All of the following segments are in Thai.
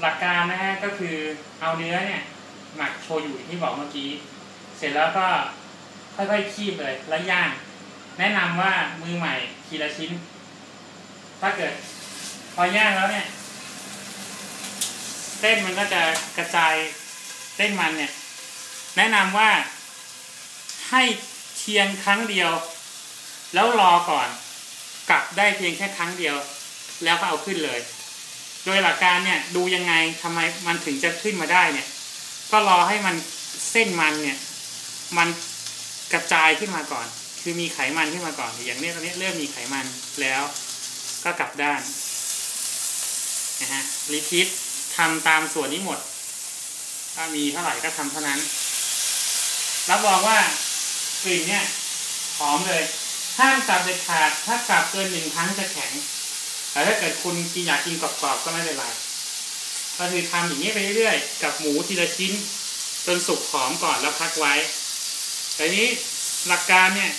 หลักการนะฮะก็คือเอาเนื้อเนี่ยหมักโชยุที่บอกเมื่อกี้ เสร็จแล้วก็ค่อยๆ คีบเลยแล้วย่าง แนะนำว่ามือใหม่ทีละชิ้น ถ้าเกิด พอย่างแล้วเนี่ย เส้นมันก็จะกระจายเส้นมันเนี่ย แนะนำว่าให้เทียงครั้งเดียว แล้วรอก่อน กลับได้เพียงแค่ครั้งเดียว แล้วก็เอาขึ้นเลย โดยหลักการเนี่ยดูยังไงทำไมมันถึงจะขึ้นมาได้เนี่ย ก็รอให้มันเส้นมันเนี่ยมันกระจายขึ้นมาก่อน คือมีไขมันขึ้นมาก่อน อย่างนี้ตอนนี้เริ่มมีไขมันแล้วก็กลับด้านนะฮะรีพีททำตามส่วนนี้หมด ถ้ามีเท่าไหร่ก็ทำเท่านั้น รับรองว่ากลิ่นเนี่ยหอมเลย ห้ามสับเด็ดขาด ถ้าสับเกินหนึ่งครั้งจะแข็ง แต่ถ้าเกิดคุณกินอยากกินกรอบๆก็ไม่เป็นไรก็คือทำอย่างนี้ไปเรื่อยๆกับหมูทีละชิ้น จนสุกหอมก่อนแล้วพักไว้แต่นี้หลักการเนี่ย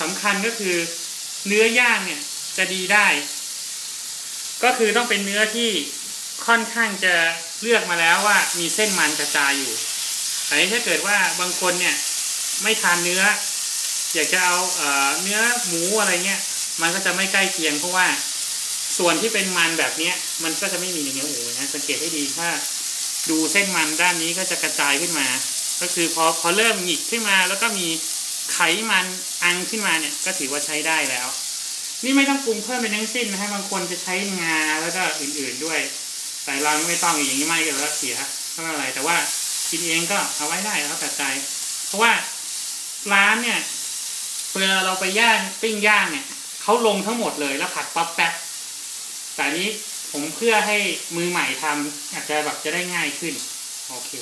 สำคัญก็คือเนื้อย่างเนี่ยจะดีได้ ก็คือต้องเป็นเนื้อที่ค่อนข้างจะเลือกมาแล้วว่ามีเส้นมันกระจายอยู่แต่ถ้าเกิดว่าบางคนเนี่ยไม่ทานเนื้อ อยากจะเอาเอ่อเนื้อหมูอะไรเงี้ยมันก็จะไม่ใกล้เคียงเพราะว่า ส่วนที่เป็นมันแบบเนี้ย มันก็จะไม่มีในเนื้อหมูนะสังเกตให้ดีถ้า ดูเส้นมันด้านนี้ก็จะกระจายขึ้นมา ก็คือพอพอเริ่มหงิกขึ้นมาแล้วก็มีไขมันอังขึ้นมาเนี่ยก็ถือว่าใช้ได้แล้ว นี่ไม่ต้องปรุงเพิ่มเป็นทั้งสิ้นนะฮะบางคนจะใช้งาแล้วก็อื่นๆด้วย แต่เราไม่ต้องอย่างนี้ไม่ก็แล้วเสียไม่เป็นไรแต่ว่ากินเองก็เอาไว้ได้แล้วแต่ใจ เพราะว่าร้านเนี่ยเวลาเราไปย่างปิ้งย่างเนี่ยเขาลงทั้งหมดเลยแล้วผัดป๊อปแป๊บ นี้ผมเพื่อให้มือใหม่ทำอาจจะแบบจะได้ง่ายขึ้น โอเค